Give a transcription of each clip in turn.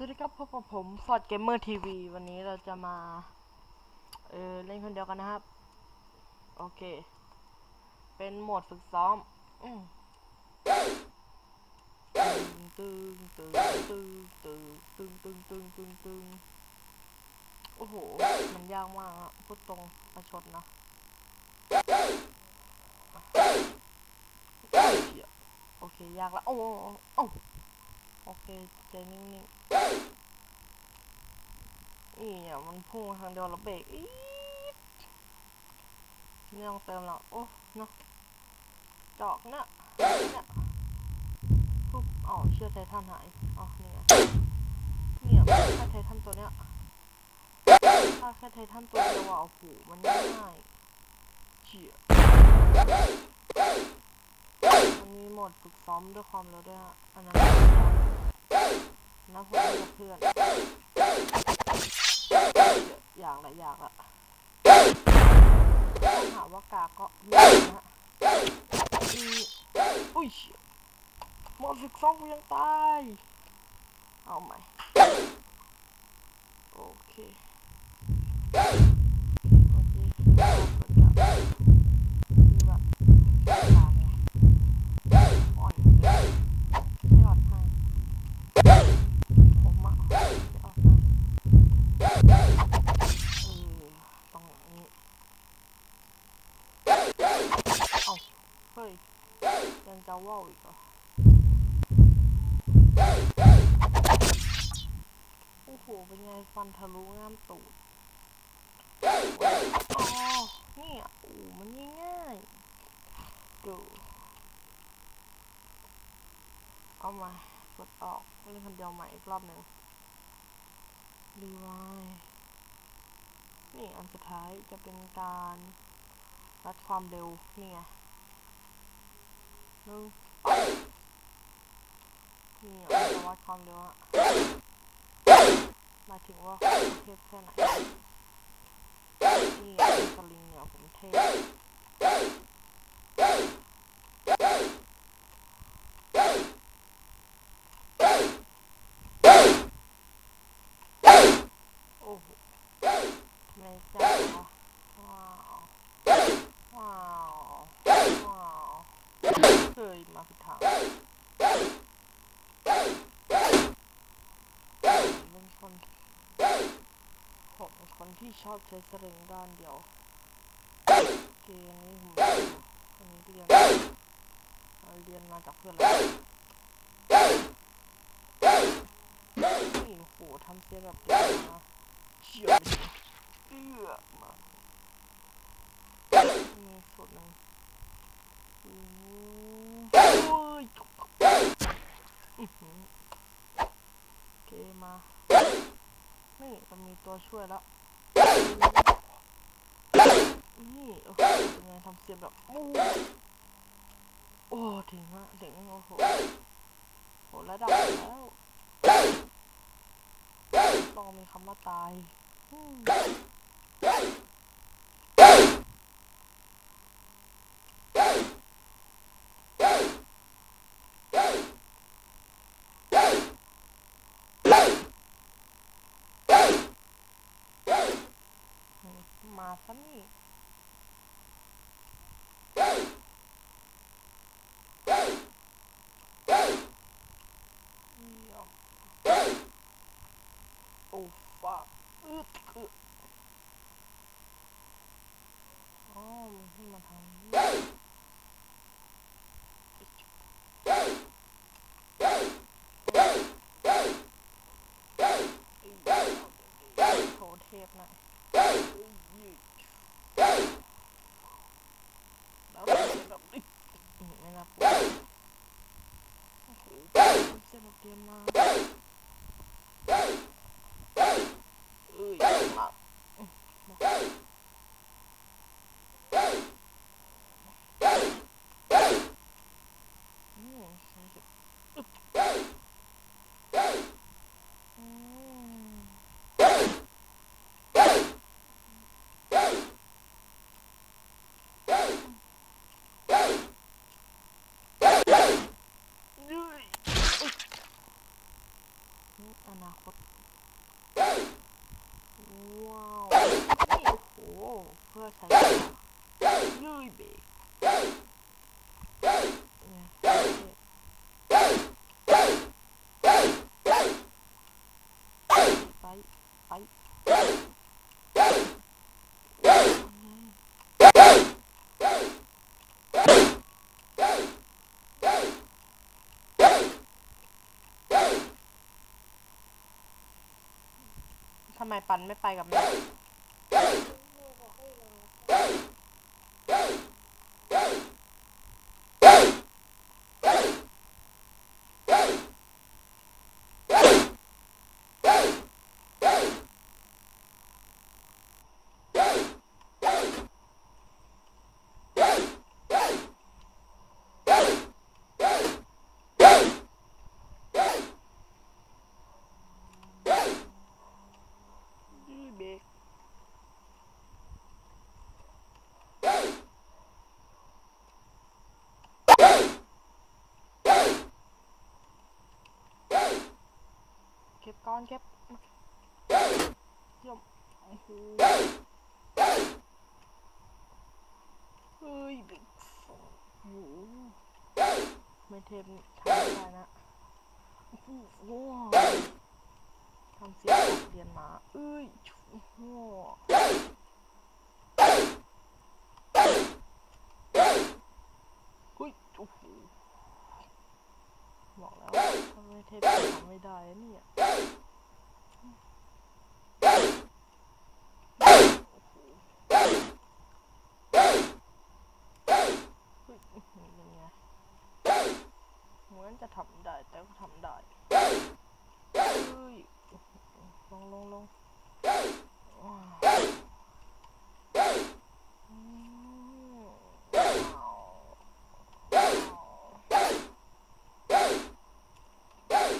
สวัสดีครับพบกับผมฟอร์ดเกมเมอร์ทีวีวันนี้เราจะมา เออเล่นคนเดียวกันนะครับ โอเค เป็นโหมดฝึกซ้อมอืมตึงตึงตึงตึงตึงตึงตึงตึงตึงโอ้โห มันยากมากอะพูดตรงประชดนะโอเค ยากละโอ้โอ้ ใจนิ่งๆนี่อะมันพุ่งทางเดียวแล้วเบรกอี๊ดไม่ต้องเติมแล้วโอ้เนาะจอกเนี่ยเนี่ยปุ๊บอ๋อเชื่อไททันหายอ๋อนี่ไงเนี่ยถ้าไททันตัวเนี้ยถ้าแค่ไททันตัวเดียวอะโอ้โหมันง่ายเชี่ยมันมีโหมดฝึกซ้อมด้วยความเร็วด้วยอะอันนั้น นะผมเล่นกับเพื่อนอย่ากละอย่างละถาหาว่ากาก็มีนะมีอุ้ยหมดฝึกซ้องกูยังตาย เอาใหม่โอเค ว่าวอีกเหรอโอ้โห เป็นไงฟันทะลุง่ามตูดอ๋อเนี่ยโอ้มันง่ายๆดูเอามากดออกเล่นคนเดียวใหม่อีกรอบหนึ่งรีวายนี่อันสุดท้ายจะเป็นการวัดความเร็วนี่ไง หนึ่งนี่อะมันจะวัดความเร็วอะมาถึงว่าเทพแค่ไหนนี่สลิงเนี่ยผมเทพโอ้โหทำไมจังวะว้าว ว้าว ว้าว เคยมาผิดทางเป็นคนผมเป็นคนที่ชอบใช้สเสลิงด้านเดียว เกมนี้ผมอันนี้เรียนเราเรียนมาจากเพื่อนเรานี่โหทำเสียแบบเดียวมาเชี่ยวเอื้อมามีสุดหนึ่งโอ้ยอื้อหือ โอเคมา นี่จะมีตัวช่วยแล้ว นี่โอ้โหเป็นไงทำเสียงแบบโอ้โอ้ถึงอะถึงโอ้โหโหระดับแล้วต้องมีคำว่าตาย 麻烦你。，oh fuck！哦，这么疼。なくて。落ちてるっていうな。うい。arkadaşlar. Yuy be. Ay, ay. ทำไมปันไม่ไปกับแม่ ก็บก้อนเก็บเยี่ยมโอ้โหเฮ้ยบิ๊กโอ้โหไม่เทมทำไม่ได้นะโอ้โหทำเสียงเรียนมาเอ้ยโอ้โหเฮ้ยโอ้โหบอกแล้วทำไม่เทปทำไม่ได้อะเนี่ยเฮ้ยอื้อหือเป็นไงเห มือนจะทำได้ แต่ก็ทำได้เฮ้ยลงลงลงว้าวอืมว้าวว้าว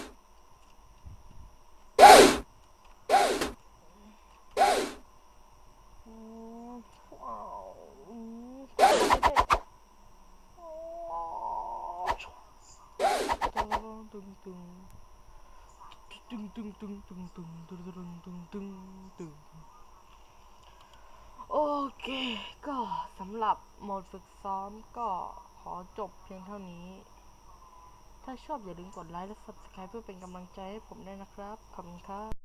อืมว้าวอืมเท่ๆโอ้ ตึงตึงตึงตึงตึงตึงตึงตึงตึงตึงตึงตึงโอเค ก็สำหรับโหมดฝึกซ้อมก็ขอจบเพียงเท่านี้ ถ้าชอบอย่าลืมกดไลค์และ subscribe เพื่อเป็นกำลังใจให้ผมด้วยนะครับ ขอบคุณครับ